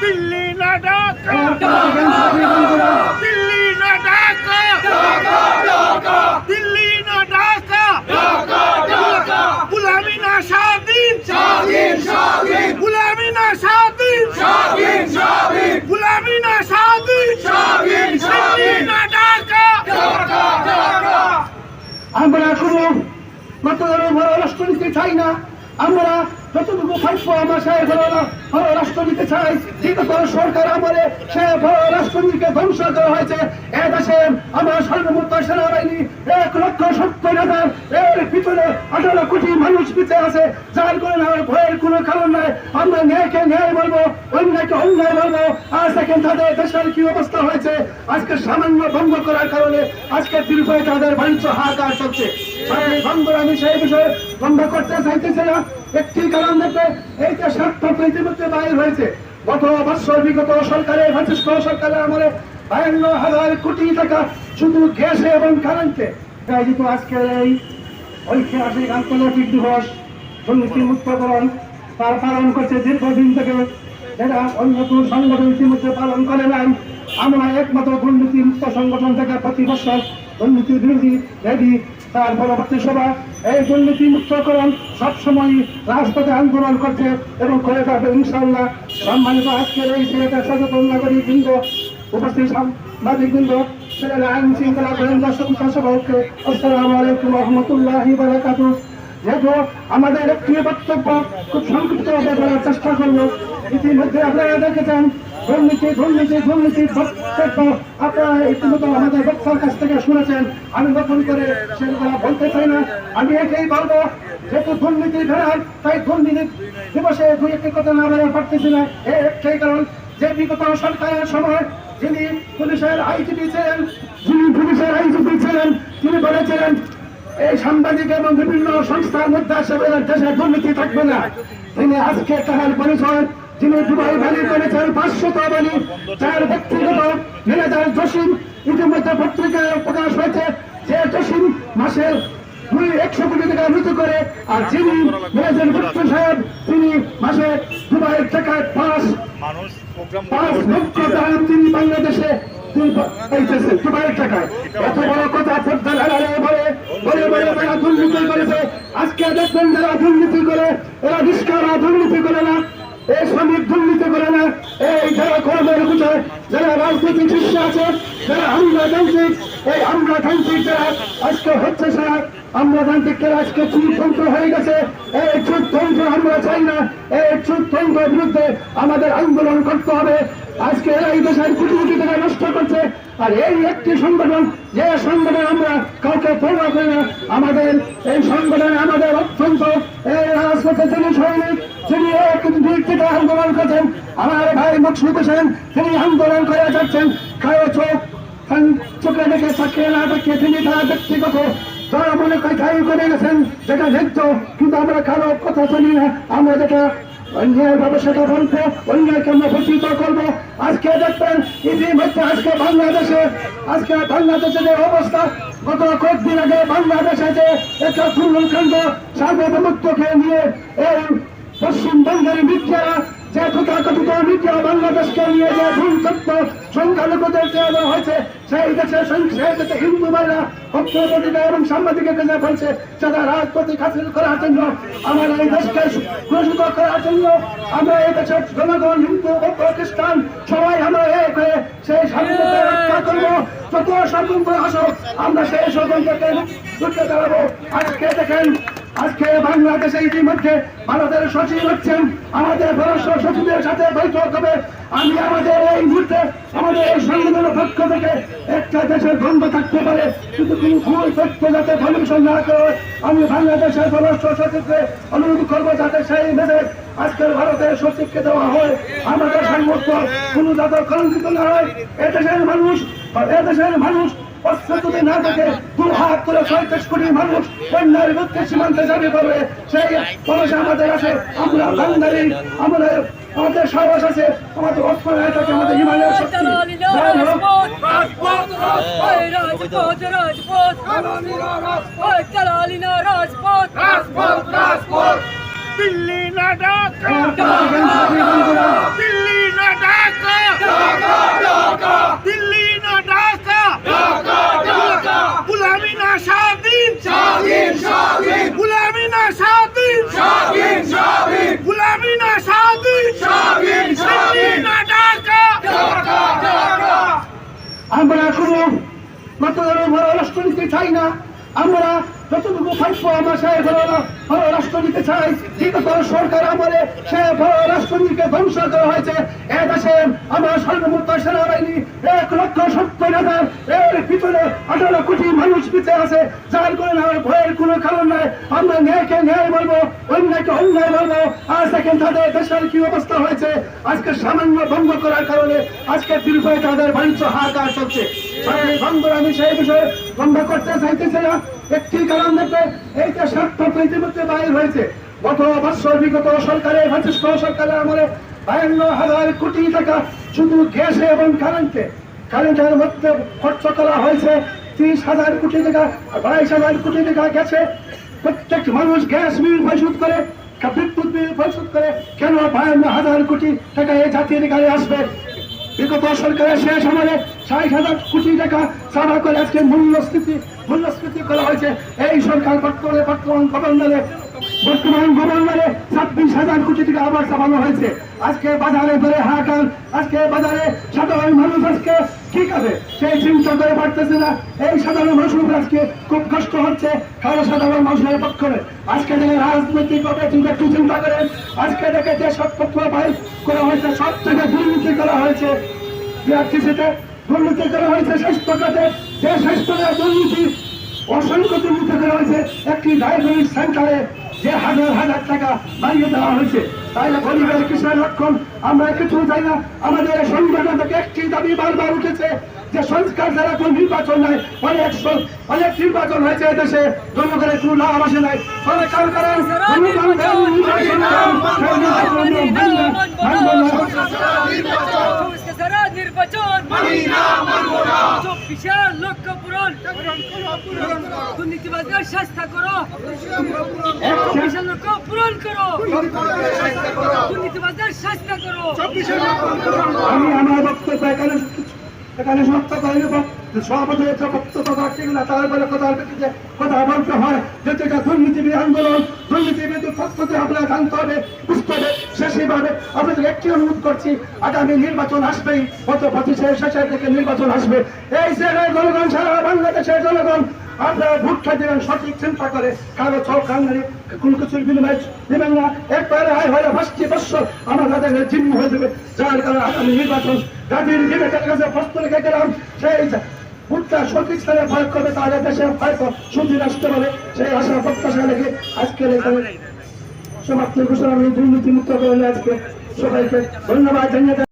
দিল্লি না ঢাকা। দিল্লি না ঢাকা। দিল্লি না ঢাকা। গুলামি না স্বাধীন। গুলামি না স্বাধীন। গুলামি না স্বাধীন। দিল্লি না ঢাকা। আমরা কোনো মতদানের ভালো রাষ্ট্র নিতে চাই না। আমরা যতটুকু ভাষ্য আমরা সে ভালো রাষ্ট্র নিতে চাই কিন্তু তার সরকার আমলে সে ভালো রাষ্ট্রনীতিকে ধ্বংস করা হয়েছে। এ দেশে আমরা সর্বমুক্ত সেনাবাহিনী এক লক্ষ সত্তর হাজার, এর পিছনে আঠারো কোটি মানুষ পিছিয়ে আছে। যার কারণে আমার ভয়ের কোনো কারণ নাই। আমরা ন্যায়কে ন্যায় বলব, অন্যায়কে অন্যায় বলব। আজ দেখেন তাদের দেশের কি অবস্থা হয়েছে, আজকে সামান্য ভঙ্গ করার কারণে আজকে দীর্ঘ তাদের বাণিজ্য হাহাকার চলছে। আমি সেই বিষয়ে বন্ধ করতে চাইতেছি না। একটি কারণ দেখবে, এই যে স্বার্থ ইতিমধ্যে বাইর হয়েছে। গত বছর বিগত সরকারের ভারতীয় সরকারের আমলে বায়ান্ন হাজার কোটি টাকা শুধু গ্যাসে এবং কারেন্টে। তাই যেহেতু আজকের এই ঐতিহাসিক আন্তর্জাতিক দিবস সংগীতি উৎপাদন, তার পালন করছে দীর্ঘদিন থেকে যারা অন্য কোনো সংগঠন ইতিমধ্যে পালন করে নাই আমরা একমাত্র দুর্নীতি মুক্ত সংগঠন থেকে প্রতি বছর দুর্নীতি বিরোধী রেডি তার পরবর্তী সভা, এই দুর্নীতি মুক্তকরণ সবসময় রাজপথে আন্দোলন করছে এবং করে যাবে ইনশাল্লাহ সম্মানিত আজকের এই ছেলেটা সচেতন নাগরিক বৃন্দ উপস্থিত সাংবাদিক বৃন্দ ছেলেরা আইন শৃঙ্খলা গোয়েন্দা সভাকে আসসালামু আলাইকুম রহমতুল্লাহি বারাকাতুহ যেহেতু আমাদের একটি বক্তব্য খুব সংক্ষিপ্তভাবে বলার চেষ্টা করব, ইতিমধ্যে আপনারা দেখেছেন দুর্নীতি দুর্নীতি দুর্নীতি বক্তব্য আপনারা ইতিমধ্যে আমাদের বক্তার কাছ থেকে শুনেছেন। আমি নতুন করে সেগুলো বলতে চাই না। আমি একেই বলব, যেহেতু দুর্নীতি ভেড়ার তাই দুর্নীতি দিবসে দুই একটি কথা না বলে পারতেছি না। এর একটাই কারণ, যে বিগত সরকারের সময় যিনি পুলিশের আইজিপি ছিলেন, যিনি পুলিশের আইজিপি ছিলেন, তিনি বলেছিলেন, এই সাংবাদিক এবং বিভিন্ন সংস্থার মধ্যে আসলে দেশে দুর্নীতি থাকবে না। তিনি আজকে তাহার পরিচয় যিনি দুবাই বাণী করেছেন পাঁচশত বাণী যার ব্যক্তিগত ম্যানেজার জসিম ইতিমধ্যে পত্রিকায় প্রকাশ হয়েছে যে জসিম মাসের দুই একশো কোটি টাকা মৃত্যু করে আর যিনি ম্যানেজার গুপ্ত সাহেব তিনি মাসে দুবাইয়ের টাকায় পাঁচ পাঁচ লক্ষ টাকা তিনি বাংলাদেশে দুবাইয়ের টাকায় এত বড় কথা পর্দা লাগালে বলে বলে বলে তারা দুর্নীতি করেছে আজকে দেখবেন যারা দুর্নীতি করে এরা নিষ্কারা দুর্নীতি করে না এই শ্রমিক দুর্নীতি করে না এই যারা কর্মের বুঝায় যারা রাজনৈতিক শীর্ষ আছে যারা আমরা তান্ত্রিক এই যারা আজকে হচ্ছে স্যার আমরা তান্ত্রিকের আজকে চুরতন্ত্র হয়ে গেছে। এই চুরতন্ত্র আমরা চাই না। এই চুরতন্ত্রের বিরুদ্ধে আমাদের আন্দোলন করতে হবে। আজকে এরা এই দেশের কোটি কোটি টাকা নষ্ট করছে। আর এই একটি সংগঠন, যে সংগঠন আমরা কাউকে পড়া করি না, আমাদের এই সংগঠনে আমাদের অত্যন্ত এই রাজপথে যিনি সৈনিক, যিনি এক থেকে আন্দোলন করছেন, আমার ভাই মকসুদ হোসেন, তিনি আন্দোলন করে যাচ্ছেন। কারও চোখ চোখে দেখে তাকিয়ে না তাকিয়ে তিনি তারা যারা মনে করে খাই করে গেছেন যেটা দেখতো কিন্তু আমরা কারও কথা শুনি না আমরা যেটা অন্যায়ভাবে সেটা বলব অন্যায়কে আমরা প্রচিত আজকে দেখবেন ইতিমধ্যে আজকে বাংলাদেশে আজকে বাংলাদেশে যে অবস্থা গত কয়েকদিন আগে বাংলাদেশে যে একটা তুলকাণ্ড সার্বভৌমত্বকে নিয়ে এই পশ্চিমবঙ্গের মিডিয়ারা যে তথাকথিত মিডিয়া বাংলাদেশকে নিয়ে যে ভুল তথ্য সংখ্যালঘুদের দেওয়া হয়েছে, সেই দেশে সেই দেশে হিন্দু ভাইরা পত্রপত্রিকা এবং সাংবাদিকের কাছে বলছে, যারা রাজনৈতিক হাসিল করার জন্য আমার এই দেশকে ঘোষিত করার জন্য আমরা এই দেশের জনগণ, হিন্দু বৌদ্ধ খ্রিস্টান সবাই আমরা এক হয়ে সেই স্বাধীনতা রক্ষা করব। যত স্বতন্ত্র আসো আমরা সেই স্বতন্ত্রকে রুখে দাঁড়াবো। আজকে দেখেন আজকে বাংলাদেশে ইতিমধ্যে ভারতের সচিব হচ্ছেন আমাদের পররাষ্ট্র সচিবের সাথে বৈঠক হবে। আমি আমাদের এই মুহূর্তে আমাদের এই সংবিধানের পক্ষ থেকে একটা দেশের দ্বন্দ্ব থাকতে পারে। কিন্তু কোনো ভুল তথ্য যাতে কমিশন না করে, আমি বাংলাদেশের পররাষ্ট্র সচিবকে অনুরোধ করব যাতে সেই মেসেজ আজকের ভারতের সচিবকে দেওয়া হয়। আমাদের সামর্থ্য কোনো যাতে কলঙ্কিত না হয়। এদেশের মানুষ এদেশের মানুষ অস্ত্র যদি না থাকে দু হাত করে ছয়ত্রিশ কোটি মানুষ বন্যার বিরুদ্ধে সীমান্তে যাবে করবে সেই ভরসা আমাদের আছে আমরা বাঙালি আমাদের আমাদের সাহস আছে আমাদের অস্ত্র হয়ে থাকে আমাদের হিমালয়ের শক্তি। রাজপথ। রাজপথ রাজপথ চালালিনা রাজপথ রাজপথ রাজপথ দিল্লি না ঢাকা দেখেন সাথী বন্ধুরা, দিল্লি না ঢাকা কোনো মাত্রার বড় রাষ্ট্র নিতে চাই না। আমরা যতটুকু ভাগ্য আমরা সে বড় বড় রাষ্ট্র নিতে চাই। বিগত সরকার আমলে সে রাষ্ট্রনীতিকে ধ্বংস করা হয়েছে। বলব আজ দেখেন তাদের দেশের কি অবস্থা হয়েছে। আজকে সামান্য বন্ধ করার কারণে আজকে ত্রিপুরায় তাদের বাণিজ্য হাহাকার চলছে। বন্ধুরা আমি সেই বিষয়ে বন্ধ করতে চাইতেছি না। একটি কারণ দেখবে এই স্বার্থ ইতিমধ্যে বাইর হয়েছে। গত বছর বিগত সরকারের ভাতিষ্ঠ সরকারের আমলে বায়ান্ন হাজার কোটি টাকা শুধু গ্যাসে এবং কারেন্টে। কারেন্টের মধ্যে খরচ করা হয়েছে ত্রিশ হাজার কোটি টাকা, বাইশ হাজার কোটি টাকা গেছে। প্রত্যেক মানুষ গ্যাস বিল পরিশোধ করে, বিদ্যুৎ বিল পরিশোধ করে, কেন বায়ান্ন হাজার কোটি টাকা এই জাতীয় গাড়ি আসবে? বিগত সরকারের শেষ আমলে ষাট হাজার কোটি টাকা সাদা করে আজকে মূল্যস্ফীতি মূল্যস্ফীতি করা হয়েছে। এই সরকার বর্তমানে বর্তমান গভর্নরে বর্তমান গভর্নরে ছাব্বিশ হাজার কোটি টাকা আবার চাপানো হয়েছে। আজকে বাজারে ধরে হাহাকার আজকে বাজারে সাধারণ মানুষ আজকে কি খাবে? সেই চিন্তা করে পারতেছে না। এই সাধারণ মানুষের আজকে খুব কষ্ট হচ্ছে। কারও সাধারণ মানুষের পক্ষে আজকে দেখে রাজনৈতিক চিন্তা একটু চিন্তা করেন। আজকে দেখে যে সব পক্ষ বাই করা হয়েছে সব থেকে দুর্নীতি করা হয়েছে। বিআরটিসিতে দুর্নীতি করা হয়েছে স্বাস্থ্য খাতে যে স্বাস্থ্য দুর্নীতি অসংখ্য দুর্নীতি করা হয়েছে একটি ডায়াবেটিস সেন্টারে যে হাজার হাজার টাকা বাড়িয়ে দেওয়া হয়েছে। তাই গরিবের কিসের লক্ষণ আমরা কিছু চাই না। আমাদের সংগঠন থেকে একটি দাবি বারবার উঠেছে যে সংস্কার দ্বারা কোন নির্বাচন নাই। অনেক অনেক নির্বাচন হয়েছে দেশে। জনগণের কোনো লাভ আসে নাই। সরকার করেন জনগণ দেন, নির্বাচন করেন, সেই নির্বাচন আমরা মানব না, মানব না। চব্বিশকে সারা নির্বাচন চব্বিশে লক্ষ্য পূরণ। দুর্নীতিবাজদের শাস্তা করো। বিশাল লক্ষ্য পূরণ করো। দুর্নীতিবাজদের শাস্তা করো। আমি আমার বক্তব্য এখানে এখানে সমাপ্ত সভাপতি হচ্ছে বক্তব্য রাখছি না তারপরে কথার ভিত্তিতে কথা বলতে যে যেটা দুর্নীতিবিদ আন্দোলন দুর্নীতিবিদ প্রস্তুতি আপনারা জানতে হবে, বুঝতে হবে। শেষভাবে আপনাদের একটি অনুরোধ করছি, আগামী নির্বাচন আসবেই, গত পঁচিশের শেষের থেকে নির্বাচন আসবে। এই জায়গায় জনগণ সারা বাংলাদেশের জনগণ আপনারা ভোট খাইবেন সঠিক চিন্তা করে কারও চোখ কান্নারি, কোন কিছুর বিনিময় দেবেন না। একবারে আয় হয়ে পাঁচটি বছর আমার তাদের চিহ্ন হয়ে যাবে। যার কারণে আগামী নির্বাচন জাতির বিবেকের কাছে প্রশ্ন রেখে গেলাম, সেই ভোটটা সঠিক স্থানে প্রয়োগ করবে, তাহলে দেশের হয়তো সুদিন আসতে পারে সেই আশা প্রত্যাশা রেখে সমাপ্তি ঘোষণা আমি দুর্নীতি মুক্ত করে আজকে সবাইকে ধন্যবাদ জানিয়ে